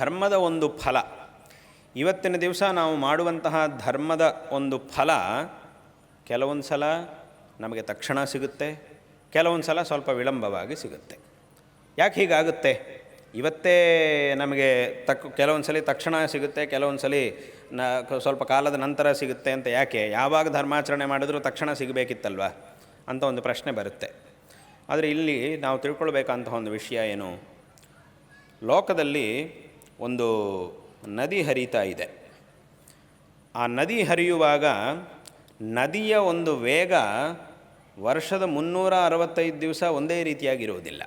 ಧರ್ಮದ ಒಂದು ಫಲ. ಇವತ್ತಿನ ದಿವಸ ನಾವು ಮಾಡುವಂತಹ ಧರ್ಮದ ಒಂದು ಫಲ ಕೆಲವೊಂದು ಸಲ ನಮಗೆ ತಕ್ಷಣ ಸಿಗುತ್ತೆ, ಕೆಲವೊಂದು ಸಲ ಸ್ವಲ್ಪ ವಿಳಂಬವಾಗಿ ಸಿಗುತ್ತೆ. ಯಾಕೆ ಹೀಗಾಗುತ್ತೆ? ಇವತ್ತೇ ನಮಗೆ ತಕ್, ಕೆಲವೊಂದು ಸಲ ತಕ್ಷಣ ಸಿಗುತ್ತೆ, ಕೆಲವೊಂದು ಸಲ ನ, ಸ್ವಲ್ಪ ಕಾಲದ ನಂತರ ಸಿಗುತ್ತೆ ಅಂತ ಯಾಕೆ? ಯಾವಾಗ ಧರ್ಮಾಚರಣೆ ಮಾಡಿದ್ರೂ ತಕ್ಷಣ ಸಿಗಬೇಕಿತ್ತಲ್ವ? ಅಂತ ಒಂದು ಪ್ರಶ್ನೆ ಬರುತ್ತೆ. ಆದರೆ ಇಲ್ಲಿ ನಾವು ತಿಳ್ಕೊಳ್ಬೇಕಂತಹ ಒಂದು ವಿಷಯ ಏನು? ಲೋಕದಲ್ಲಿ ಒಂದು ನದಿ ಹರಿತಾ ಇದೆ. ಆ ನದಿ ಹರಿಯುವಾಗ ನದಿಯ ಒಂದು ವೇಗ ವರ್ಷದ ಮುನ್ನೂರ ಅರವತ್ತೈದು ದಿವಸ ಒಂದೇ ರೀತಿಯಾಗಿರುವುದಿಲ್ಲ.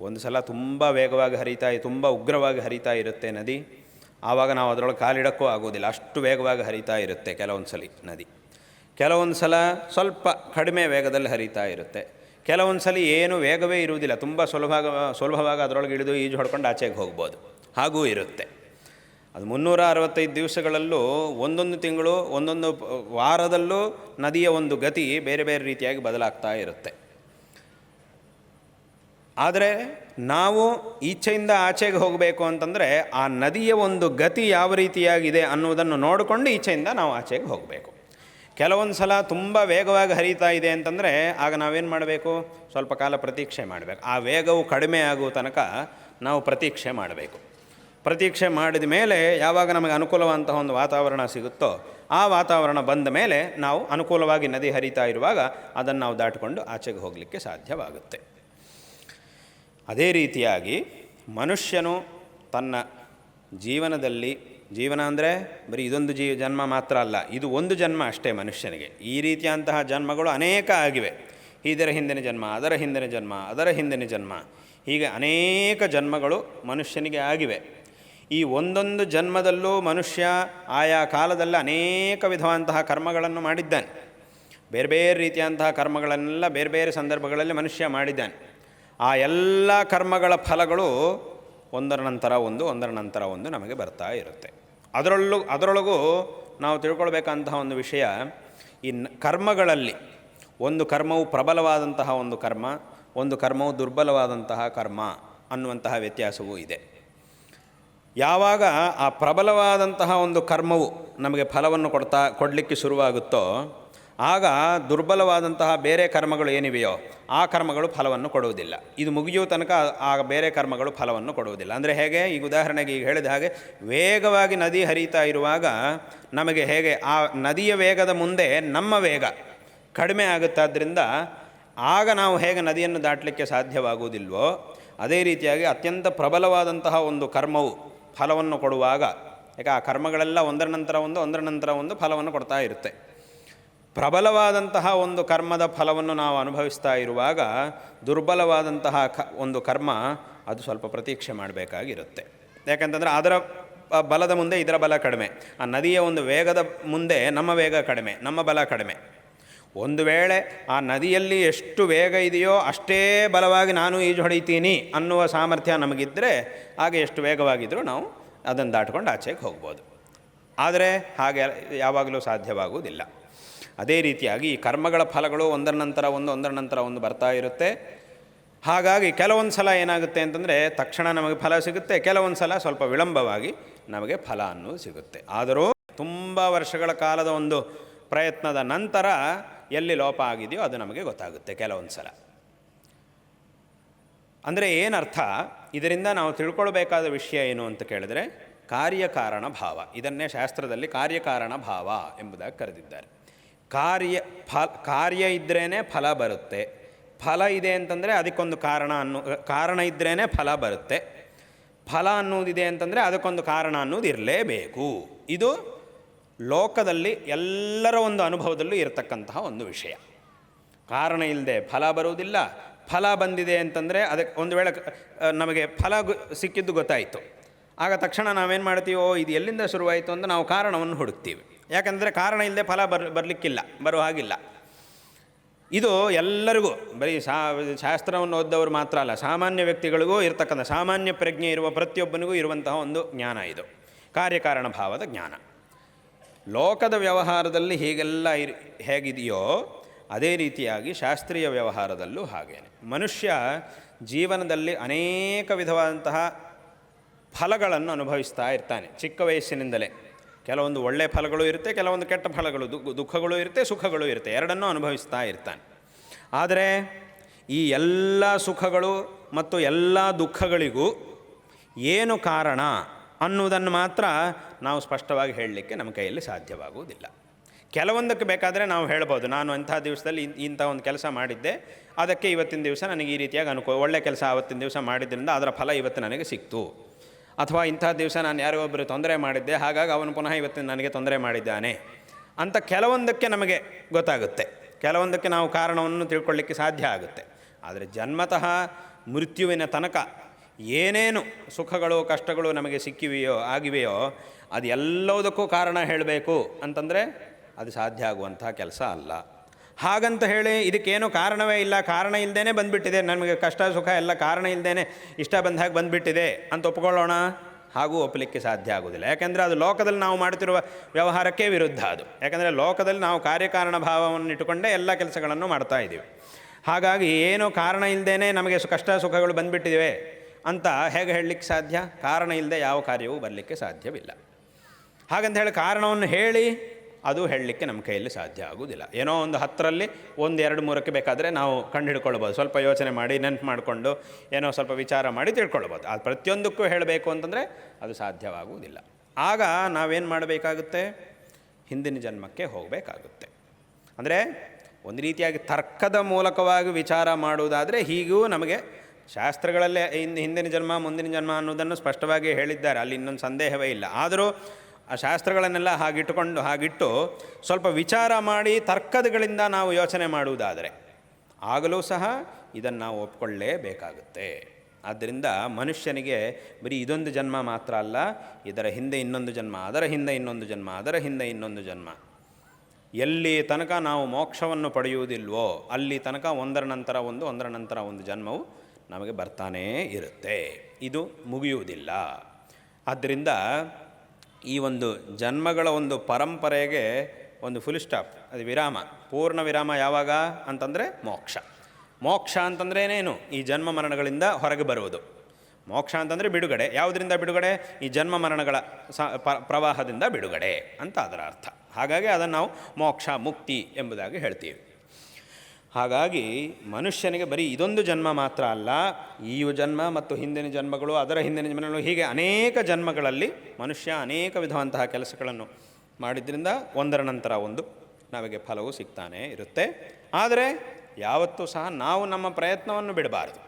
ಒಂದು ಸಲ ತುಂಬ ವೇಗವಾಗಿ ಹರಿತಾ, ತುಂಬ ಉಗ್ರವಾಗಿ ಹರಿತಾ ಇರುತ್ತೆ ನದಿ. ಆವಾಗ ನಾವು ಅದರೊಳಗೆ ಕಾಲಿಡಕ್ಕೂ ಆಗೋದಿಲ್ಲ ಅಷ್ಟು ವೇಗವಾಗಿ ಹರಿತಾ ಇರುತ್ತೆ ಕೆಲವೊಂದು ಸಲ ನದಿ. ಕೆಲವೊಂದು ಸಲ ಸ್ವಲ್ಪ ಕಡಿಮೆ ವೇಗದಲ್ಲಿ ಹರಿತಾ ಇರುತ್ತೆ. ಕೆಲವೊಂದು ಸಲ ಏನು ವೇಗವೇ ಇರುವುದಿಲ್ಲ. ತುಂಬ ಸುಲಭ, ಸುಲಭವಾಗಿ ಅದರೊಳಗೆ ಇಳಿದು ಈಜು ಹೊಡ್ಕೊಂಡು ಆಚೆಗೆ ಹೋಗ್ಬೋದು. ಹಾಗೂ ಇರುತ್ತೆ. ಅದು ಮುನ್ನೂರ ಅರವತ್ತೈದು ದಿವಸಗಳಲ್ಲೂ ಒಂದೊಂದು ತಿಂಗಳು, ಒಂದೊಂದು ವಾರದಲ್ಲೂ ನದಿಯ ಒಂದು ಗತಿ ಬೇರೆ ಬೇರೆ ರೀತಿಯಾಗಿ ಬದಲಾಗ್ತಾ ಇರುತ್ತೆ. ಆದರೆ ನಾವು ಈಚೆಯಿಂದ ಆಚೆಗೆ ಹೋಗಬೇಕು ಅಂತಂದರೆ ಆ ನದಿಯ ಒಂದು ಗತಿ ಯಾವ ರೀತಿಯಾಗಿದೆ ಅನ್ನುವುದನ್ನು ನೋಡಿಕೊಂಡು ಈಚೆಯಿಂದ ನಾವು ಆಚೆಗೆ ಹೋಗಬೇಕು. ಕೆಲವೊಂದು ಸಲ ತುಂಬ ವೇಗವಾಗಿ ಹರಿತಾ ಇದೆ ಅಂತಂದರೆ ಆಗ ನಾವೇನು ಮಾಡಬೇಕು? ಸ್ವಲ್ಪ ಕಾಲ ಪ್ರತೀಕ್ಷೆ ಮಾಡಬೇಕು. ಆ ವೇಗವು ಕಡಿಮೆ ಆಗುವ ತನಕ ನಾವು ಪ್ರತೀಕ್ಷೆ ಮಾಡಬೇಕು. ಪ್ರತೀಕ್ಷೆ ಮಾಡಿದ ಮೇಲೆ ಯಾವಾಗ ನಮಗೆ ಅನುಕೂಲವಂತಹ ಒಂದು ವಾತಾವರಣ ಸಿಗುತ್ತೋ ಆ ವಾತಾವರಣ ಬಂದ ಮೇಲೆ ನಾವು ಅನುಕೂಲವಾಗಿ ನದಿ ಹರಿತಾ ಇರುವಾಗ ಅದನ್ನು ನಾವು ದಾಟಿಕೊಂಡು ಆಚೆಗೆ ಹೋಗಲಿಕ್ಕೆ ಸಾಧ್ಯವಾಗುತ್ತೆ. ಅದೇ ರೀತಿಯಾಗಿ ಮನುಷ್ಯನು ತನ್ನ ಜೀವನದಲ್ಲಿ, ಜೀವನ ಅಂದರೆ ಬರೀ ಇದೊಂದು ಜೀವ ಜನ್ಮ ಮಾತ್ರ ಅಲ್ಲ, ಇದು ಒಂದು ಜನ್ಮ ಅಷ್ಟೇ ಮನುಷ್ಯನಿಗೆ. ಈ ರೀತಿಯಂತಹ ಜನ್ಮಗಳು ಅನೇಕ ಆಗಿವೆ. ಇದರ ಹಿಂದಿನ ಜನ್ಮ, ಅದರ ಹಿಂದಿನ ಜನ್ಮ, ಅದರ ಹಿಂದಿನ ಜನ್ಮ. ಹೀಗೆ ಅನೇಕ ಜನ್ಮಗಳು ಮನುಷ್ಯನಿಗೆ ಆಗಿವೆ. ಈ ಒಂದೊಂದು ಜನ್ಮದಲ್ಲೂ ಮನುಷ್ಯ ಆಯಾ ಕಾಲದಲ್ಲಿ ಅನೇಕ ವಿಧವಾದಂತಹ ಕರ್ಮಗಳನ್ನು ಮಾಡಿದ್ದಾನೆ. ಬೇರೆ ಬೇರೆ ರೀತಿಯಂತಹ ಕರ್ಮಗಳನ್ನೆಲ್ಲ ಬೇರೆ ಬೇರೆ ಸಂದರ್ಭಗಳಲ್ಲಿ ಮನುಷ್ಯ ಮಾಡಿದ್ದಾನೆ. ಆ ಎಲ್ಲ ಕರ್ಮಗಳ ಫಲಗಳು ಒಂದರ ನಂತರ ಒಂದು, ಒಂದರ ನಂತರ ಒಂದು ನಮಗೆ ಬರ್ತಾ ಇರುತ್ತೆ. ಅದರಲ್ಲೂ, ಅದರೊಳಗೂ ನಾವು ತಿಳ್ಕೊಳ್ಬೇಕಂತಹ ಒಂದು ವಿಷಯ, ಈ ಕರ್ಮಗಳಲ್ಲಿ ಒಂದು ಕರ್ಮವು ಪ್ರಬಲವಾದಂತಹ ಒಂದು ಕರ್ಮ, ಒಂದು ಕರ್ಮವು ದುರ್ಬಲವಾದಂತಹ ಕರ್ಮ ಅನ್ನುವಂತಹ ವ್ಯತ್ಯಾಸವೂ ಇದೆ. ಯಾವಾಗ ಆ ಪ್ರಬಲವಾದಂತಹ ಒಂದು ಕರ್ಮವು ನಮಗೆ ಫಲವನ್ನು ಕೊಡ್ತಾ, ಕೊಡಲಿಕ್ಕೆ ಶುರುವಾಗುತ್ತೋ, ಆಗ ದುರ್ಬಲವಾದಂತಹ ಬೇರೆ ಕರ್ಮಗಳು ಏನಿವೆಯೋ, ಆ ಕರ್ಮಗಳು ಫಲವನ್ನು ಕೊಡುವುದಿಲ್ಲ. ಇದು ಮುಗಿಯುವ ತನಕ ಆ ಬೇರೆ ಕರ್ಮಗಳು ಫಲವನ್ನು ಕೊಡುವುದಿಲ್ಲ. ಅಂದರೆ ಹೇಗೆ? ಈಗ ಉದಾಹರಣೆಗೆ ಈಗ ಹೇಳಿದ ಹಾಗೆ, ವೇಗವಾಗಿ ನದಿ ಹರಿತಾ ಇರುವಾಗ ನಮಗೆ ಹೇಗೆ? ಆ ನದಿಯ ವೇಗದ ಮುಂದೆ ನಮ್ಮ ವೇಗ ಕಡಿಮೆ ಆಗುತ್ತಾದ್ದರಿಂದ ಆಗ ನಾವು ಹೇಗೆ ನದಿಯನ್ನು ದಾಟಲಿಕ್ಕೆ ಸಾಧ್ಯವಾಗುವುದಿಲ್ವೋ, ಅದೇ ರೀತಿಯಾಗಿ ಅತ್ಯಂತ ಪ್ರಬಲವಾದಂತಹ ಒಂದು ಕರ್ಮವು ಫಲವನ್ನು ಕೊಡುವಾಗ ಯಾಕೆ ಆ ಕರ್ಮಗಳೆಲ್ಲ ಒಂದರ ನಂತರ ಒಂದು, ಒಂದರ ನಂತರ ಒಂದು ಫಲವನ್ನು ಕೊಡ್ತಾ ಇರುತ್ತೆ. ಪ್ರಬಲವಾದಂತಹ ಒಂದು ಕರ್ಮದ ಫಲವನ್ನು ನಾವು ಅನುಭವಿಸ್ತಾ ಇರುವಾಗ, ದುರ್ಬಲವಾದಂತಹ ಕ, ಒಂದು ಕರ್ಮ ಅದು ಸ್ವಲ್ಪ ಪ್ರತೀಕ್ಷೆ ಮಾಡಬೇಕಾಗಿರುತ್ತೆ. ಯಾಕಂತಂದರೆ ಅದರ ಬಲದ ಮುಂದೆ ಇದರ ಬಲ ಕಡಿಮೆ. ಆ ನದಿಯ ಒಂದು ವೇಗದ ಮುಂದೆ ನಮ್ಮ ವೇಗ ಕಡಿಮೆ, ನಮ್ಮ ಬಲ ಕಡಿಮೆ. ಒಂದು ವೇಳೆ ಆ ನದಿಯಲ್ಲಿ ಎಷ್ಟು ವೇಗ ಇದೆಯೋ ಅಷ್ಟೇ ಬಲವಾಗಿ ನಾನು ಈಜು ಹೊಡಿತೀನಿ ಅನ್ನುವ ಸಾಮರ್ಥ್ಯ ನಮಗಿದ್ದರೆ ಆಗ ಎಷ್ಟು ವೇಗವಾಗಿದ್ದರೂ ನಾವು ಅದನ್ನು ದಾಟ್ಕೊಂಡು ಆಚೆಗೆ ಹೋಗ್ಬೋದು. ಆದರೆ ಹಾಗೆ ಯಾವಾಗಲೂ ಸಾಧ್ಯವಾಗುವುದಿಲ್ಲ. ಅದೇ ರೀತಿಯಾಗಿ ಈ ಕರ್ಮಗಳ ಫಲಗಳು ಒಂದರ ನಂತರ ಒಂದು, ಒಂದರ ನಂತರ ಒಂದು ಬರ್ತಾ ಇರುತ್ತೆ. ಹಾಗಾಗಿ ಕೆಲವೊಂದು ಸಲ ಏನಾಗುತ್ತೆ ಅಂತಂದರೆ ತಕ್ಷಣ ನಮಗೆ ಫಲ ಸಿಗುತ್ತೆ, ಕೆಲವೊಂದು ಸಲ ಸ್ವಲ್ಪ ವಿಳಂಬವಾಗಿ ನಮಗೆ ಫಲ ಅನ್ನೋದು ಸಿಗುತ್ತೆ. ಆದರೂ ತುಂಬ ವರ್ಷಗಳ ಕಾಲದ ಒಂದು ಪ್ರಯತ್ನದ ನಂತರ ಎಲ್ಲಿ ಲೋಪ ಆಗಿದೆಯೋ ಅದು ನಮಗೆ ಗೊತ್ತಾಗುತ್ತೆ ಕೆಲವೊಂದು ಸಲ ಅಂದರೆ ಏನರ್ಥ? ಇದರಿಂದ ನಾವು ತಿಳ್ಕೊಳ್ಬೇಕಾದ ವಿಷಯ ಏನು ಅಂತ ಕೇಳಿದ್ರೆ, ಕಾರ್ಯಕಾರಣ ಭಾವ. ಇದನ್ನೇ ಶಾಸ್ತ್ರದಲ್ಲಿ ಕಾರ್ಯಕಾರಣ ಭಾವ ಎಂಬುದಾಗಿ ಕರೆದಿದ್ದಾರೆ. ಕಾರ್ಯ, ಫಲ, ಕಾರ್ಯ ಇದ್ರೇ ಫಲ ಬರುತ್ತೆ. ಫಲ ಇದೆ ಅಂತಂದರೆ ಅದಕ್ಕೊಂದು ಕಾರಣ ಅನ್ನೋ, ಕಾರಣ ಇದ್ರೇ ಫಲ ಬರುತ್ತೆ. ಫಲ ಅನ್ನೋದಿದೆ ಅಂತಂದರೆ ಅದಕ್ಕೊಂದು ಕಾರಣ ಅನ್ನೋದು ಇರಲೇಬೇಕು. ಇದು ಲೋಕದಲ್ಲಿ ಎಲ್ಲರ ಒಂದು ಅನುಭವದಲ್ಲೂ ಇರತಕ್ಕಂತಹ ಒಂದು ವಿಷಯ. ಕಾರಣ ಇಲ್ಲದೆ ಫಲ ಬರುವುದಿಲ್ಲ. ಫಲ ಬಂದಿದೆ ಅಂತಂದರೆ ಅದಕ್ಕೆ ಒಂದು ವೇಳೆ ನಮಗೆ ಫಲ ಸಿಕ್ಕಿದ್ದು ಗೊತ್ತಾಯಿತು. ಆಗ ತಕ್ಷಣ ನಾವೇನು ಮಾಡ್ತೀವೋ, ಇದು ಎಲ್ಲಿಂದ ಶುರುವಾಯಿತು ಅಂತ ನಾವು ಕಾರಣವನ್ನು ಹುಡುಕ್ತೀವಿ. ಯಾಕಂದರೆ ಕಾರಣ ಇಲ್ಲದೆ ಫಲ ಬರ್, ಬರಲಿಕ್ಕಿಲ್ಲ ಬರೋ ಹಾಗಿಲ್ಲ. ಇದು ಎಲ್ಲರಿಗೂ, ಬರೀ ಶಾ, ಶಾಸ್ತ್ರವನ್ನು ಓದ್ದವರು ಮಾತ್ರ ಅಲ್ಲ, ಸಾಮಾನ್ಯ ವ್ಯಕ್ತಿಗಳಿಗೂ ಇರತಕ್ಕಂಥ, ಸಾಮಾನ್ಯ ಪ್ರಜ್ಞೆ ಇರುವ ಪ್ರತಿಯೊಬ್ಬನಿಗೂ ಇರುವಂತಹ ಒಂದು ಜ್ಞಾನ ಇದು. ಕಾರ್ಯಕಾರಣ ಭಾವದ ಜ್ಞಾನ. ಲೋಕದ ವ್ಯವಹಾರದಲ್ಲಿ ಹೇಗೆಲ್ಲ ಇರ್, ಹೇಗಿದೆಯೋ ಅದೇ ರೀತಿಯಾಗಿ ಶಾಸ್ತ್ರೀಯ ವ್ಯವಹಾರದಲ್ಲೂ ಹಾಗೇನೆ. ಮನುಷ್ಯ ಜೀವನದಲ್ಲಿ ಅನೇಕ ವಿಧವಾದಂತಹ ಫಲಗಳನ್ನು ಅನುಭವಿಸ್ತಾ ಇರ್ತಾನೆ, ಚಿಕ್ಕ ವಯಸ್ಸಿನಿಂದಲೇ. ಕೆಲವೊಂದು ಒಳ್ಳೆಯ ಫಲಗಳು ಇರುತ್ತೆ, ಕೆಲವೊಂದು ಕೆಟ್ಟ ಫಲಗಳು ದುಃಖಗಳು ಇರುತ್ತೆ, ಸುಖಗಳು ಇರುತ್ತೆ, ಎರಡನ್ನೂ ಅನುಭವಿಸ್ತಾ ಇರ್ತಾನೆ. ಆದರೆ ಈ ಎಲ್ಲ ಸುಖಗಳು ಮತ್ತು ಎಲ್ಲ ದುಃಖಗಳಿಗೂ ಏನು ಕಾರಣ? ಅನ್ನುವುದನ್ನು ಮಾತ್ರ ನಾವು ಸ್ಪಷ್ಟವಾಗಿ ಹೇಳಲಿಕ್ಕೆ ನಮ್ಮ ಕೈಯಲ್ಲಿ ಸಾಧ್ಯವಾಗುವುದಿಲ್ಲ. ಕೆಲವೊಂದಕ್ಕೆ ಬೇಕಾದರೆ ನಾವು ಹೇಳ್ಬೋದು, ನಾನು ಅಂಥ ದಿವಸದಲ್ಲಿ ಇಂಥ ಒಂದು ಕೆಲಸ ಮಾಡಿದ್ದೆ, ಅದಕ್ಕೆ ಇವತ್ತಿನ ದಿವಸ ನನಗೆ ಈ ರೀತಿಯಾಗಿ ಅನುಕೂಲ ಒಳ್ಳೆ ಕೆಲಸ ಆವತ್ತಿನ ದಿವಸ ಮಾಡಿದ್ದರಿಂದ ಅದರ ಫಲ ಇವತ್ತು ನನಗೆ ಸಿಕ್ತು. ಅಥವಾ ಇಂಥ ದಿವಸ ನಾನು ಯಾರೋ ಒಬ್ಬರು ತೊಂದರೆ ಮಾಡಿದ್ದೆ, ಹಾಗಾಗಿ ಅವನು ಪುನಃ ಇವತ್ತಿನ ನನಗೆ ತೊಂದರೆ ಮಾಡಿದ್ದಾನೆ ಅಂತ ಕೆಲವೊಂದಕ್ಕೆ ನಮಗೆ ಗೊತ್ತಾಗುತ್ತೆ. ಕೆಲವೊಂದಕ್ಕೆ ನಾವು ಕಾರಣವನ್ನು ತಿಳ್ಕೊಳ್ಳಿಕ್ಕೆ ಸಾಧ್ಯ ಆಗುತ್ತೆ. ಆದರೆ ಜನ್ಮತಃ ಮೃತ್ಯುವಿನ ತನಕ ಏನೇನು ಸುಖಗಳು ಕಷ್ಟಗಳು ನಮಗೆ ಸಿಕ್ಕಿವೆಯೋ, ಆಗಿವೆಯೋ, ಅದು ಎಲ್ಲದಕ್ಕೂ ಕಾರಣ ಹೇಳಬೇಕು ಅಂತಂದರೆ ಅದು ಸಾಧ್ಯ ಆಗುವಂಥ ಕೆಲಸ ಅಲ್ಲ. ಹಾಗಂತ ಹೇಳಿ ಇದಕ್ಕೇನು ಕಾರಣವೇ ಇಲ್ಲ, ಕಾರಣ ಇಲ್ಲದೇ ಬಂದುಬಿಟ್ಟಿದೆ. ನಮಗೆ ಕಷ್ಟ, ಸುಖ ಎಲ್ಲ ಕಾರಣ ಇಲ್ಲದೇ ಇಷ್ಟ ಬಂದ ಹಾಗೆ ಬಂದುಬಿಟ್ಟಿದೆ ಅಂತ ಒಪ್ಕೊಳ್ಳೋಣ? ಹಾಗೂ ಒಪ್ಪಲಿಕ್ಕೆ ಸಾಧ್ಯ ಆಗೋದಿಲ್ಲ ಯಾಕೆಂದರೆ ಅದು ಲೋಕದಲ್ಲಿ ನಾವು ಮಾಡ್ತಿರುವ ವ್ಯವಹಾರಕ್ಕೆ ವಿರುದ್ಧ ಅದು. ಯಾಕೆಂದರೆ ಲೋಕದಲ್ಲಿ ನಾವು ಕಾರ್ಯಕಾರಣ ಭಾವವನ್ನು ಇಟ್ಟುಕೊಂಡೇ ಎಲ್ಲ ಕೆಲಸಗಳನ್ನು ಮಾಡ್ತಾ ಇದ್ದೀವಿ. ಹಾಗಾಗಿ ಏನು ಕಾರಣ ಇಲ್ಲದೇ ನಮಗೆ ಕಷ್ಟ, ಸುಖಗಳು ಬಂದುಬಿಟ್ಟಿವೆ ಅಂತ ಹೇಗೆ ಹೇಳಲಿಕ್ಕೆ ಸಾಧ್ಯ? ಕಾರಣ ಇಲ್ಲದೆ ಯಾವ ಕಾರ್ಯವೂ ಬರಲಿಕ್ಕೆ ಸಾಧ್ಯವಿಲ್ಲ. ಹಾಗಂತ ಹೇಳಿ ಕಾರಣವನ್ನು ಹೇಳಿ ಅದು ಹೇಳಲಿಕ್ಕೆ ನಮ್ಮ ಕೈಯಲ್ಲಿ ಸಾಧ್ಯ ಆಗುವುದಿಲ್ಲ. ಏನೋ ಒಂದು ಹತ್ತರಲ್ಲಿ ಒಂದು ಎರಡು ಮೂರಕ್ಕೆ ಬೇಕಾದರೆ ನಾವು ಕಂಡು ಹಿಡ್ಕೊಳ್ಬೋದು ಸ್ವಲ್ಪ ಯೋಚನೆ ಮಾಡಿ, ನೆನಪು ಮಾಡಿಕೊಂಡು, ಏನೋ ಸ್ವಲ್ಪ ವಿಚಾರ ಮಾಡಿ ತಿಳ್ಕೊಳ್ಬೋದು. ಅದು ಪ್ರತಿಯೊಂದಕ್ಕೂ ಹೇಳಬೇಕು ಅಂತಂದರೆ ಅದು ಸಾಧ್ಯವಾಗುವುದಿಲ್ಲ. ಆಗ ನಾವೇನು ಮಾಡಬೇಕಾಗುತ್ತೆ? ಹಿಂದಿನ ಜನ್ಮಕ್ಕೆ ಹೋಗಬೇಕಾಗುತ್ತೆ. ಅಂದರೆ ಒಂದು ರೀತಿಯಾಗಿ ತರ್ಕದ ಮೂಲಕವಾಗಿ ವಿಚಾರ ಮಾಡುವುದಾದರೆ ಹೀಗೂ ನಮಗೆ ಶಾಸ್ತ್ರಗಳಲ್ಲೇ ಹಿಂದೆ ಹಿಂದಿನ ಜನ್ಮ, ಮುಂದಿನ ಜನ್ಮ ಅನ್ನೋದನ್ನು ಸ್ಪಷ್ಟವಾಗಿ ಹೇಳಿದ್ದಾರೆ. ಅಲ್ಲಿ ಇನ್ನೊಂದು ಸಂದೇಹವೇ ಇಲ್ಲ. ಆದರೂ ಆ ಶಾಸ್ತ್ರಗಳನ್ನೆಲ್ಲ ಹಾಗಿಟ್ಟುಕೊಂಡು, ಹಾಗಿಟ್ಟು ಸ್ವಲ್ಪ ವಿಚಾರ ಮಾಡಿ ತರ್ಕದಗಳಿಂದ ನಾವು ಯೋಚನೆ ಮಾಡುವುದಾದರೆ ಆಗಲೂ ಸಹ ಇದನ್ನು ನಾವು ಒಪ್ಕೊಳ್ಳೇಬೇಕಾಗುತ್ತೆ. ಆದ್ದರಿಂದ ಮನುಷ್ಯನಿಗೆ ಬರೀ ಇದೊಂದು ಜನ್ಮ ಮಾತ್ರ ಅಲ್ಲ, ಇದರ ಹಿಂದೆ ಇನ್ನೊಂದು ಜನ್ಮ, ಅದರ ಹಿಂದೆ ಇನ್ನೊಂದು ಜನ್ಮ, ಅದರ ಹಿಂದೆ ಇನ್ನೊಂದು ಜನ್ಮ. ಎಲ್ಲಿ ತನಕ ನಾವು ಮೋಕ್ಷವನ್ನು ಪಡೆಯುವುದಿಲ್ವೋ, ಅಲ್ಲಿ ತನಕ ಒಂದರ ನಂತರ ಒಂದು, ಒಂದರ ನಂತರ ಒಂದು ಜನ್ಮವು ನಮಗೆ ಬರ್ತಾನೇ ಇರುತ್ತೆ. ಇದು ಮುಗಿಯುವುದಿಲ್ಲ. ಆದ್ದರಿಂದ ಈ ಒಂದು ಜನ್ಮಗಳ ಒಂದು ಪರಂಪರೆಗೆ ಒಂದು ಫುಲ್ ಸ್ಟಾಪ್ ಅದು ವಿರಾಮ. ಪೂರ್ಣ ವಿರಾಮ ಯಾವಾಗ ಅಂತಂದರೆ ಮೋಕ್ಷ. ಮೋಕ್ಷ ಅಂತಂದ್ರೇನೇನು ಈ ಜನ್ಮ ಮರಣಗಳಿಂದ ಹೊರಗೆ ಬರುವುದು. ಮೋಕ್ಷ ಅಂತಂದರೆ ಬಿಡುಗಡೆ. ಯಾವುದರಿಂದ ಬಿಡುಗಡೆ? ಈ ಜನ್ಮ ಮರಣಗಳ ಸ ಪ್ರವಾಹದಿಂದ ಬಿಡುಗಡೆ ಅಂತ ಅದರ ಅರ್ಥ. ಹಾಗಾಗಿ ಅದನ್ನು ನಾವು ಮೋಕ್ಷ ಮುಕ್ತಿ ಎಂಬುದಾಗಿ ಹೇಳ್ತೀವಿ. ಹಾಗಾಗಿ ಮನುಷ್ಯನಿಗೆ ಬರೀ ಇದೊಂದು ಜನ್ಮ ಮಾತ್ರ ಅಲ್ಲ ಈ ಜನ್ಮ ಮತ್ತು ಹಿಂದಿನ ಜನ್ಮಗಳು, ಅದರ ಹಿಂದಿನ ಜನ್ಮಗಳು, ಹೀಗೆ ಅನೇಕ ಜನ್ಮಗಳಲ್ಲಿ ಮನುಷ್ಯ ಅನೇಕ ವಿಧವಂತಹ ಕೆಲಸಗಳನ್ನು ಮಾಡಿದ್ರಿಂದ ಒಂದರ ನಂತರ ಒಂದು ನಮಗೆ ಫಲವು ಸಿಗ್ತಾನೆ ಇರುತ್ತೆ. ಆದರೆ ಯಾವತ್ತೂ ಸಹ ನಾವು ನಮ್ಮ ಪ್ರಯತ್ನವನ್ನು ಬಿಡಬಾರ್ದು.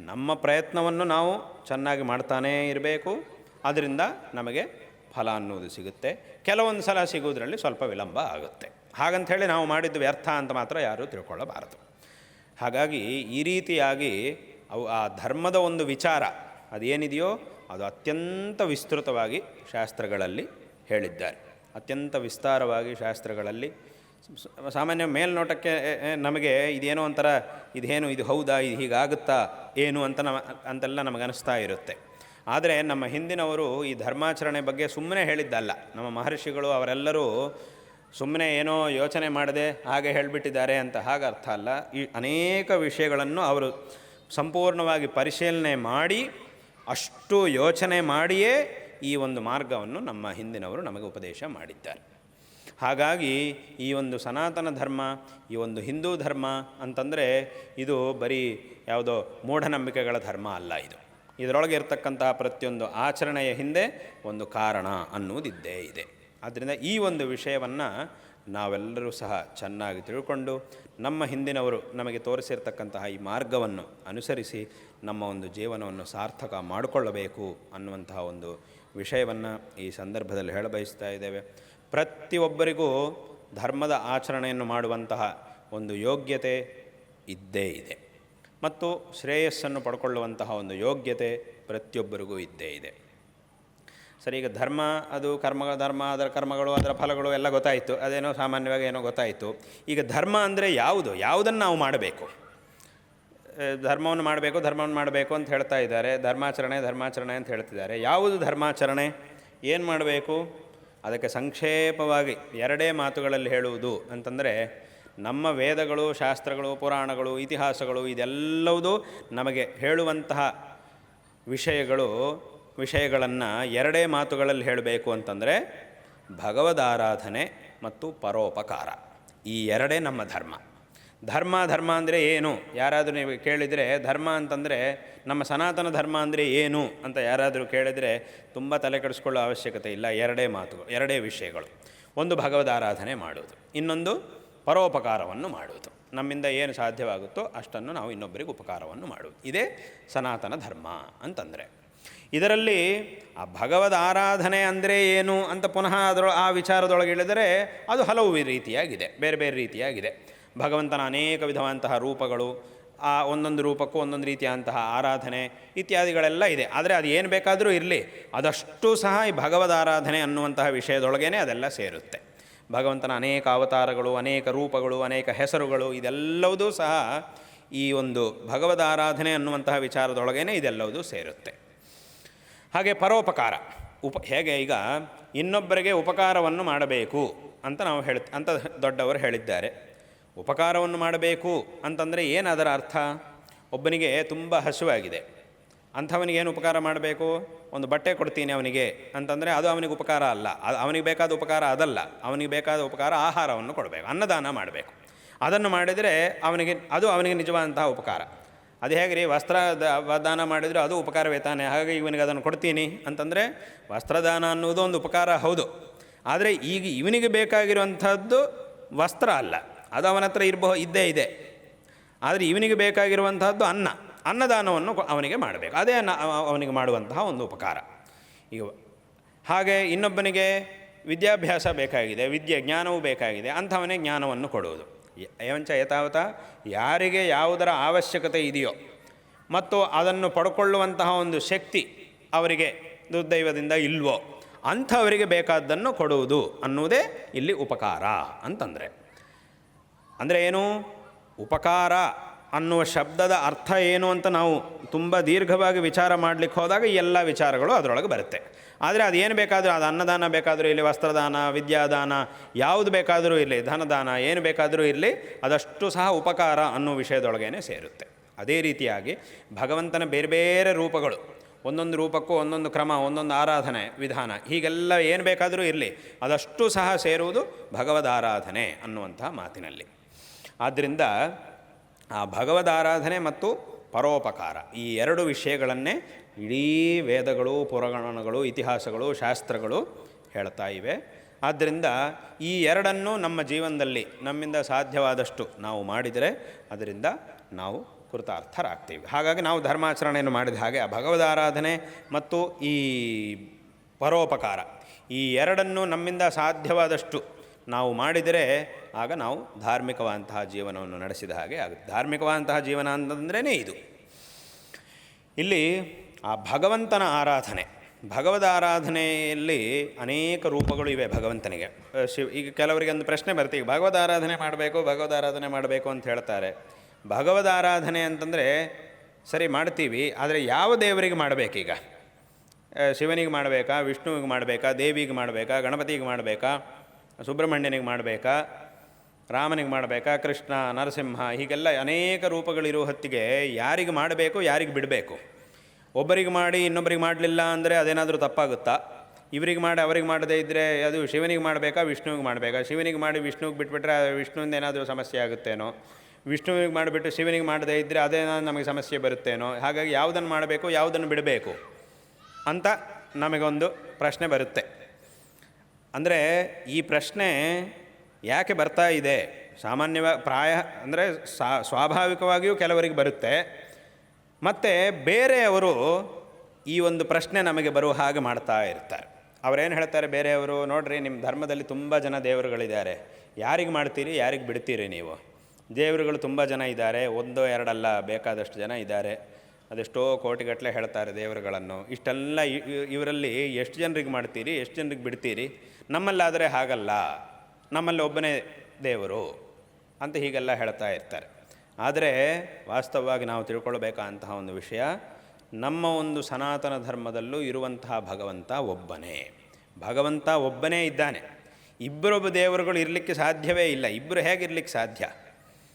ನಮ್ಮ ಪ್ರಯತ್ನವನ್ನು ನಾವು ಚೆನ್ನಾಗಿ ಮಾಡ್ತಾನೇ ಇರಬೇಕು. ಅದರಿಂದ ನಮಗೆ ಫಲ ಅನ್ನೋದು ಸಿಗುತ್ತೆ. ಕೆಲವೊಂದು ಸಲ ಸಿಗುವುದರಲ್ಲಿ ಸ್ವಲ್ಪ ವಿಳಂಬ ಆಗುತ್ತೆ. ಹಾಗಂಥೇಳಿ ನಾವು ಮಾಡಿದ್ದು ವ್ಯರ್ಥ ಅಂತ ಮಾತ್ರ ಯಾರೂ ತಿಳ್ಕೊಳ್ಳಬಾರದು. ಹಾಗಾಗಿ ಈ ರೀತಿಯಾಗಿ ಅವು ಆ ಧರ್ಮದ ಒಂದು ವಿಚಾರ ಅದೇನಿದೆಯೋ ಅದು ಅತ್ಯಂತ ವಿಸ್ತೃತವಾಗಿ ಶಾಸ್ತ್ರಗಳಲ್ಲಿ ಹೇಳಿದ್ದಾರೆ. ಅತ್ಯಂತ ವಿಸ್ತಾರವಾಗಿ ಶಾಸ್ತ್ರಗಳಲ್ಲಿ ಸಾಮಾನ್ಯ ಮೇಲ್ನೋಟಕ್ಕೆ ನಮಗೆ ಇದೇನೋ ಒಂಥರ ಇದೇನು, ಇದು ಹೌದಾ, ಇದು ಹೀಗಾಗುತ್ತಾ, ಏನು ಅಂತ ನಮ್ಮ ಅಂತೆಲ್ಲ ನಮಗನಿಸ್ತಾ ಇರುತ್ತೆ. ಆದರೆ ನಮ್ಮ ಹಿಂದಿನವರು ಈ ಧರ್ಮಾಚರಣೆ ಬಗ್ಗೆ ಸುಮ್ಮನೆ ಹೇಳಿದ್ದಲ್ಲ. ನಮ್ಮ ಮಹರ್ಷಿಗಳು ಅವರೆಲ್ಲರೂ ಸುಮ್ಮನೆ ಏನೋ ಯೋಚನೆ ಮಾಡದೆ ಹಾಗೆ ಹೇಳಿಬಿಟ್ಟಿದ್ದಾರೆ ಅಂತ ಹಾಗೆ ಅರ್ಥ ಅಲ್ಲ. ಈ ಅನೇಕ ವಿಷಯಗಳನ್ನು ಅವರು ಸಂಪೂರ್ಣವಾಗಿ ಪರಿಶೀಲನೆ ಮಾಡಿ, ಅಷ್ಟು ಯೋಚನೆ ಮಾಡಿಯೇ ಈ ಒಂದು ಮಾರ್ಗವನ್ನು ನಮ್ಮ ಹಿಂದಿನವರು ನಮಗೆ ಉಪದೇಶ ಮಾಡಿದ್ದಾರೆ. ಹಾಗಾಗಿ ಈ ಒಂದು ಸನಾತನ ಧರ್ಮ, ಈ ಒಂದು ಹಿಂದೂ ಧರ್ಮ ಅಂತಂದರೆ ಇದು ಬರೀ ಯಾವುದೋ ಮೂಢನಂಬಿಕೆಗಳ ಧರ್ಮ ಅಲ್ಲ ಇದು. ಇದರೊಳಗೆ ಇರತಕ್ಕಂತಹ ಪ್ರತಿಯೊಂದು ಆಚರಣೆಯ ಹಿಂದೆ ಒಂದು ಕಾರಣ ಅನ್ನುವುದಿದ್ದೇ ಇದೆ. ಆದ್ದರಿಂದ ಈ ಒಂದು ವಿಷಯವನ್ನು ನಾವೆಲ್ಲರೂ ಸಹ ಚೆನ್ನಾಗಿ ತಿಳ್ಕೊಂಡು ನಮ್ಮ ಹಿಂದಿನವರು ನಮಗೆ ತೋರಿಸಿರ್ತಕ್ಕಂತಹ ಈ ಮಾರ್ಗವನ್ನು ಅನುಸರಿಸಿ ನಮ್ಮ ಒಂದು ಜೀವನವನ್ನು ಸಾರ್ಥಕ ಮಾಡಿಕೊಳ್ಳಬೇಕು ಅನ್ನುವಂತಹ ಒಂದು ವಿಷಯವನ್ನು ಈ ಸಂದರ್ಭದಲ್ಲಿ ಹೇಳಬಯಸ್ತಾ ಇದ್ದೇವೆ. ಪ್ರತಿಯೊಬ್ಬರಿಗೂ ಧರ್ಮದ ಆಚರಣೆಯನ್ನು ಮಾಡುವಂತಹ ಒಂದು ಯೋಗ್ಯತೆ ಇದ್ದೇ ಇದೆ. ಮತ್ತು ಶ್ರೇಯಸ್ಸನ್ನು ಪಡ್ಕೊಳ್ಳುವಂತಹ ಒಂದು ಯೋಗ್ಯತೆ ಪ್ರತಿಯೊಬ್ಬರಿಗೂ ಇದ್ದೇ ಇದೆ. ಸರಿ, ಈಗ ಧರ್ಮ, ಅದು ಕರ್ಮ ಧರ್ಮ, ಅದರ ಕರ್ಮಗಳು, ಅದರ ಫಲಗಳು ಎಲ್ಲ ಗೊತ್ತಾಯಿತು. ಅದೇನೋ ಸಾಮಾನ್ಯವಾಗಿ ಏನೋ ಗೊತ್ತಾಯಿತು. ಈಗ ಧರ್ಮ ಅಂದರೆ ಯಾವುದು? ಯಾವುದನ್ನು ನಾವು ಮಾಡಬೇಕು? ಧರ್ಮವನ್ನು ಮಾಡಬೇಕು ಧರ್ಮವನ್ನು ಮಾಡಬೇಕು ಅಂತ ಹೇಳ್ತಾ ಇದ್ದಾರೆ. ಧರ್ಮಾಚರಣೆ ಧರ್ಮಾಚರಣೆ ಅಂತ ಹೇಳ್ತಿದ್ದಾರೆ. ಯಾವುದು ಧರ್ಮಾಚರಣೆ? ಏನು ಮಾಡಬೇಕು? ಅದಕ್ಕೆ ಸಂಕ್ಷೇಪವಾಗಿ ಎರಡೇ ಮಾತುಗಳಲ್ಲಿ ಹೇಳುವುದು ಅಂತಂದರೆ, ನಮ್ಮ ವೇದಗಳು, ಶಾಸ್ತ್ರಗಳು, ಪುರಾಣಗಳು, ಇತಿಹಾಸಗಳು ಇದೆಲ್ಲವುದೂ ನಮಗೆ ಹೇಳುವಂತಹ ವಿಷಯಗಳು ವಿಷಯಗಳನ್ನು ಎರಡೇ ಮಾತುಗಳಲ್ಲಿ ಹೇಳಬೇಕು ಅಂತಂದರೆ ಭಗವದಾರಾಧನೆ ಮತ್ತು ಪರೋಪಕಾರ. ಈ ಎರಡೇ ನಮ್ಮ ಧರ್ಮ. ಧರ್ಮ ಧರ್ಮ ಅಂದರೆ ಏನು? ಯಾರಾದರೂ ನೀವು ಕೇಳಿದರೆ ಧರ್ಮ ಅಂತಂದರೆ ನಮ್ಮ ಸನಾತನ ಧರ್ಮ ಅಂದರೆ ಏನು ಅಂತ ಯಾರಾದರೂ ಕೇಳಿದರೆ ತುಂಬ ತಲೆ ಕೆಡಿಸ್ಕೊಳ್ಳೋ ಅವಶ್ಯಕತೆ ಇಲ್ಲ. ಎರಡೇ ಮಾತುಗಳು, ಎರಡೇ ವಿಷಯಗಳು. ಒಂದು ಭಗವದಾರಾಧನೆ ಮಾಡುವುದು, ಇನ್ನೊಂದು ಪರೋಪಕಾರವನ್ನು ಮಾಡುವುದು. ನಮ್ಮಿಂದ ಏನು ಸಾಧ್ಯವಾಗುತ್ತೋ ಅಷ್ಟನ್ನು ನಾವು ಇನ್ನೊಬ್ಬರಿಗೆ ಉಪಕಾರವನ್ನು ಮಾಡುವುದು. ಇದೇ ಸನಾತನ ಧರ್ಮ ಅಂತಂದರೆ. ಇದರಲ್ಲಿ ಆ ಭಗವದ್ ಆರಾಧನೆ ಅಂದರೆ ಏನು ಅಂತ ಪುನಃ ಅದರ ಆ ವಿಚಾರದೊಳಗೆ ಇಳಿದರೆ ಅದು ಹಲವು ರೀತಿಯಾಗಿದೆ, ಬೇರೆ ಬೇರೆ ರೀತಿಯಾಗಿದೆ. ಭಗವಂತನ ಅನೇಕ ವಿಧವಾದಂತಹ ರೂಪಗಳು, ಆ ಒಂದೊಂದು ರೂಪಕ್ಕೂ ಒಂದೊಂದು ರೀತಿಯಾದಂತಹ ಆರಾಧನೆ ಇತ್ಯಾದಿಗಳೆಲ್ಲ ಇದೆ. ಆದರೆ ಅದು ಏನು ಬೇಕಾದರೂ ಇರಲಿ, ಅದಷ್ಟು ಸಹ ಈ ಭಗವದ್ ಆರಾಧನೆ ಅನ್ನುವಂತಹ ವಿಷಯದೊಳಗೇ ಅದೆಲ್ಲ ಸೇರುತ್ತೆ. ಭಗವಂತನ ಅನೇಕ ಅವತಾರಗಳು, ಅನೇಕ ರೂಪಗಳು, ಅನೇಕ ಹೆಸರುಗಳು ಇದೆಲ್ಲವುದೂ ಸಹ ಈ ಒಂದು ಭಗವದ್ ಆರಾಧನೆ ಅನ್ನುವಂತಹ ವಿಚಾರದೊಳಗೇ ಇದೆಲ್ಲವುದೂ ಸೇರುತ್ತೆ. ಹಾಗೆ ಪರೋಪಕಾರ. ಉಪ, ಹೇಗೆ ಈಗ ಇನ್ನೊಬ್ಬರಿಗೆ ಉಪಕಾರವನ್ನು ಮಾಡಬೇಕು ಅಂತ ನಾವು ಹೇಳ, ಅಂತ ದೊಡ್ಡವರು ಹೇಳಿದ್ದಾರೆ. ಉಪಕಾರವನ್ನು ಮಾಡಬೇಕು ಅಂತಂದರೆ ಏನು ಅದರ ಅರ್ಥ? ಒಬ್ಬನಿಗೆ ತುಂಬ ಹಸುವಾಗಿದೆ. ಅಂಥವನಿಗೇನು ಉಪಕಾರ ಮಾಡಬೇಕು? ಒಂದು ಬಟ್ಟೆ ಕೊಡ್ತೀನಿ ಅವನಿಗೆ ಅಂತಂದರೆ ಅದು ಅವನಿಗೆ ಉಪಕಾರ ಅಲ್ಲ. ಅವನಿಗೆ ಬೇಕಾದ ಉಪಕಾರ ಅದಲ್ಲ. ಅವನಿಗೆ ಬೇಕಾದ ಉಪಕಾರ ಆಹಾರವನ್ನು ಕೊಡಬೇಕು, ಅನ್ನದಾನ ಮಾಡಬೇಕು. ಅದನ್ನು ಮಾಡಿದರೆ ಅವನಿಗೆ, ಅದು ಅವನಿಗೆ ನಿಜವಾದಂತಹ ಉಪಕಾರ. ಅದು ಹೇಗೆ ರೀ ವಸ್ತ್ರ ದಾನ ಮಾಡಿದರೆ ಅದು ಉಪಕಾರವೇ ತಾನೆ. ಹಾಗಾಗಿ ಇವನಿಗೆ ಅದನ್ನು ಕೊಡ್ತೀನಿ ಅಂತಂದರೆ ವಸ್ತ್ರದಾನ ಅನ್ನೋದು ಒಂದು ಉಪಕಾರ ಹೌದು. ಆದರೆ ಈಗ ಇವನಿಗೆ ಬೇಕಾಗಿರುವಂಥದ್ದು ವಸ್ತ್ರ ಅಲ್ಲ. ಅದು ಅವನ ಹತ್ರ ಇರಬಹುದು ಇದ್ದೇ ಇದೆ. ಆದರೆ ಇವನಿಗೆ ಬೇಕಾಗಿರುವಂಥದ್ದು ಅನ್ನ. ಅನ್ನದಾನವನ್ನು ಅವನಿಗೆ ಮಾಡಬೇಕು. ಅದೇ ಅನ್ನ ಅವನಿಗೆ ಮಾಡುವಂತಹ ಒಂದು ಉಪಕಾರ. ಈಗ ಹಾಗೆ ಇನ್ನೊಬ್ಬನಿಗೆ ವಿದ್ಯಾಭ್ಯಾಸ ಬೇಕಾಗಿದೆ, ವಿದ್ಯೆ, ಜ್ಞಾನವೂ ಬೇಕಾಗಿದೆ, ಅಂಥವನೇ ಜ್ಞಾನವನ್ನು ಕೊಡುವುದು. ಏವಂಚ ಯಥಾವತ, ಯಾರಿಗೆ ಯಾವುದರ ಅವಶ್ಯಕತೆ ಇದೆಯೋ, ಮತ್ತು ಅದನ್ನು ಪಡ್ಕೊಳ್ಳುವಂತಹ ಒಂದು ಶಕ್ತಿ ಅವರಿಗೆ ದುರ್ದೈವದಿಂದ ಇಲ್ವೋ, ಅಂಥವರಿಗೆ ಬೇಕಾದ್ದನ್ನು ಕೊಡುವುದು ಅನ್ನುವುದೇ ಇಲ್ಲಿ ಉಪಕಾರ ಅಂತಂದರೆ. ಅಂದರೆ ಏನು? ಉಪಕಾರ. ಅನ್ನುವ ಶಬ್ದದ ಅರ್ಥ ಏನು ಅಂತ ನಾವು ತುಂಬ ದೀರ್ಘವಾಗಿ ವಿಚಾರ ಮಾಡಲಿಕ್ಕೆ ಹೋದಾಗ ಎಲ್ಲ ವಿಚಾರಗಳು ಅದರೊಳಗೆ ಬರುತ್ತೆ. ಆದರೆ ಅದು ಏನು ಬೇಕಾದರೂ ಅದು ಅನ್ನದಾನ ಬೇಕಾದರೂ ಇರಲಿ, ವಸ್ತ್ರದಾನ, ವಿದ್ಯಾದಾನ, ಯಾವುದು ಬೇಕಾದರೂ ಇರಲಿ, ಧನದಾನ, ಏನು ಬೇಕಾದರೂ ಇರಲಿ, ಅದಷ್ಟು ಸಹ ಉಪಕಾರ ಅನ್ನೋ ವಿಷಯದೊಳಗೇನೆ ಸೇರುತ್ತೆ. ಅದೇ ರೀತಿಯಾಗಿ ಭಗವಂತನ ಬೇರೆ ಬೇರೆ ರೂಪಗಳು, ಒಂದೊಂದು ರೂಪಕ್ಕೂ ಒಂದೊಂದು ಕ್ರಮ, ಒಂದೊಂದು ಆರಾಧನೆ ವಿಧಾನ, ಹೀಗೆಲ್ಲ ಏನು ಬೇಕಾದರೂ ಇರಲಿ, ಅದಷ್ಟು ಸಹ ಸೇರುವುದು ಭಗವದ್ ಆರಾಧನೆ ಅನ್ನುವಂತಹ ಮಾತಿನಲ್ಲಿ. ಆದ್ದರಿಂದ ಆ ಭಗವದಾರಾಧನೆ ಮತ್ತು ಪರೋಪಕಾರ ಈ ಎರಡು ವಿಷಯಗಳನ್ನೇ ಇಡೀ ವೇದಗಳು, ಪುರಾಣಗಳು, ಇತಿಹಾಸಗಳು, ಶಾಸ್ತ್ರಗಳು ಹೇಳ್ತಾ ಇವೆ. ಆದ್ದರಿಂದ ಈ ಎರಡನ್ನು ನಮ್ಮ ಜೀವನದಲ್ಲಿ ನಮ್ಮಿಂದ ಸಾಧ್ಯವಾದಷ್ಟು ನಾವು ಮಾಡಿದರೆ ಅದರಿಂದ ನಾವು ಕೃತಾರ್ಥರಾಗ್ತೀವಿ. ಹಾಗಾಗಿ ನಾವು ಧರ್ಮಾಚರಣೆಯನ್ನು ಮಾಡಿದ ಹಾಗೆ ಆ ಭಗವದ್ ಆರಾಧನೆ ಮತ್ತು ಈ ಪರೋಪಕಾರ ಈ ಎರಡನ್ನು ನಮ್ಮಿಂದ ಸಾಧ್ಯವಾದಷ್ಟು ನಾವು ಮಾಡಿದರೆ ಆಗ ನಾವು ಧಾರ್ಮಿಕವಾದಂತಹ ಜೀವನವನ್ನು ನಡೆಸಿದ ಹಾಗೆ ಆಗುತ್ತೆ. ಧಾರ್ಮಿಕವಾದಂತಹ ಜೀವನ ಅಂತಂದ್ರೇ ಇದು. ಇಲ್ಲಿ ಆ ಭಗವಂತನ ಆರಾಧನೆ. ಭಗವದ ಆರಾಧನೆಯಲ್ಲಿ ಅನೇಕ ರೂಪಗಳು ಇವೆ ಭಗವಂತನಿಗೆ. ಶಿವ, ಈಗ ಕೆಲವರಿಗೆ ಒಂದು ಪ್ರಶ್ನೆ ಬರುತ್ತೆ. ಈಗ ಭಗವದ್ ಆರಾಧನೆ ಮಾಡಬೇಕು, ಭಗವದ್ ಆರಾಧನೆ ಮಾಡಬೇಕು ಅಂತ ಹೇಳ್ತಾರೆ. ಭಗವದ್ ಆರಾಧನೆ ಅಂತಂದರೆ, ಸರಿ ಮಾಡ್ತೀವಿ, ಆದರೆ ಯಾವ ದೇವರಿಗೆ ಮಾಡಬೇಕೀಗ? ಶಿವನಿಗೆ ಮಾಡಬೇಕಾ, ವಿಷ್ಣುವಿಗೆ ಮಾಡಬೇಕಾ, ದೇವಿಗೆ ಮಾಡಬೇಕಾ, ಗಣಪತಿಗೆ ಮಾಡಬೇಕಾ? ಸುಬ್ರಹ್ಮಣ್ಯನಿಗೆ ಮಾಡಬೇಕಾ, ರಾಮನಿಗೆ ಮಾಡಬೇಕಾ, ಕೃಷ್ಣ, ನರಸಿಂಹ, ಹೀಗೆಲ್ಲ ಅನೇಕ ರೂಪಗಳಿರೋ ಹೊತ್ತಿಗೆ ಯಾರಿಗೆ ಮಾಡಬೇಕು, ಯಾರಿಗೆ ಬಿಡಬೇಕು? ಒಬ್ಬರಿಗೆ ಮಾಡಿ ಇನ್ನೊಬ್ಬರಿಗೆ ಮಾಡಲಿಲ್ಲ ಅಂದರೆ ಅದೇನಾದರೂ ತಪ್ಪಾಗುತ್ತಾ? ಇವರಿಗೆ ಮಾಡಿ ಅವರಿಗೆ ಮಾಡದೇ ಇದ್ದರೆ ಅದು ಶಿವನಿಗೆ ಮಾಡಬೇಕಾ, ವಿಷ್ಣುವಿಗೆ ಮಾಡಬೇಕಾ? ಶಿವನಿಗೆ ಮಾಡಿ ವಿಷ್ಣುವಿಗೆ ಬಿಟ್ಬಿಟ್ರೆ ವಿಷ್ಣುವಿಂದ ಏನಾದರೂ ಸಮಸ್ಯೆ ಆಗುತ್ತೇನೋ? ವಿಷ್ಣುವಿಗೆ ಮಾಡಿಬಿಟ್ಟು ಶಿವನಿಗೆ ಮಾಡದೇ ಇದ್ದರೆ ಅದೇನಾದ್ರು ನಮಗೆ ಸಮಸ್ಯೆ ಬರುತ್ತೇನೋ? ಹಾಗಾಗಿ ಯಾವುದನ್ನು ಮಾಡಬೇಕು, ಯಾವುದನ್ನು ಬಿಡಬೇಕು ಅಂತ ನಮಗೊಂದು ಪ್ರಶ್ನೆ ಬರುತ್ತೆ. ಅಂದರೆ ಈ ಪ್ರಶ್ನೆ ಯಾಕೆ ಬರ್ತಾ ಇದೆ? ಸಾಮಾನ್ಯವಾಗಿ ಪ್ರಾಯ ಅಂದರೆ ಸ್ವಾಭಾವಿಕವಾಗಿಯೂ ಕೆಲವರಿಗೆ ಬರುತ್ತೆ. ಮತ್ತು ಬೇರೆಯವರು ಈ ಒಂದು ಪ್ರಶ್ನೆ ನಮಗೆ ಬರುವ ಹಾಗೆ ಮಾಡ್ತಾ ಇರ್ತಾರೆ. ಅವರೇನು ಹೇಳ್ತಾರೆ ಬೇರೆಯವರು, ನೋಡ್ರಿ ನಿಮ್ಮ ಧರ್ಮದಲ್ಲಿ ತುಂಬ ಜನ ದೇವರುಗಳಿದ್ದಾರೆ. ಯಾರಿಗೆ ಮಾಡ್ತೀರಿ, ಯಾರಿಗೆ ಬಿಡ್ತೀರಿ ನೀವು? ದೇವರುಗಳು ತುಂಬ ಜನ ಇದ್ದಾರೆ, ಒಂದೋ ಎರಡಲ್ಲ, ಬೇಕಾದಷ್ಟು ಜನ ಇದ್ದಾರೆ. ಅದೆಷ್ಟೋ ಕೋಟಿಗಟ್ಟಲೆ ಹೇಳ್ತಾರೆ ದೇವರುಗಳನ್ನು. ಇಷ್ಟೆಲ್ಲ ಇವರಲ್ಲಿ ಎಷ್ಟು ಜನರಿಗೆ ಮಾಡ್ತೀರಿ, ಎಷ್ಟು ಜನರಿಗೆ ಬಿಡ್ತೀರಿ? ನಮ್ಮಲ್ಲಾದರೆ ಹಾಗಲ್ಲ. ನಮ್ಮಲ್ಲಿ ಒಬ್ಬನೇ ದೇವರು ಅಂತ ಹೀಗೆಲ್ಲ ಹೇಳ್ತಾ ಇರ್ತಾರೆ. ಆದರೆ ವಾಸ್ತವವಾಗಿ ನಾವು ತಿಳ್ಕೊಳ್ಬೇಕಾದಂತಹ ಒಂದು ವಿಷಯ, ನಮ್ಮ ಒಂದು ಸನಾತನ ಧರ್ಮದಲ್ಲೂ ಇರುವಂತಹ ಭಗವಂತ ಒಬ್ಬನೇ. ಭಗವಂತ ಒಬ್ಬನೇ ಇದ್ದಾನೆ. ಇಬ್ಬರೊಬ್ಬ ದೇವರುಗಳು ಇರಲಿಕ್ಕೆ ಸಾಧ್ಯವೇ ಇಲ್ಲ. ಇಬ್ಬರು ಹೇಗಿರಲಿಕ್ಕೆ ಸಾಧ್ಯ?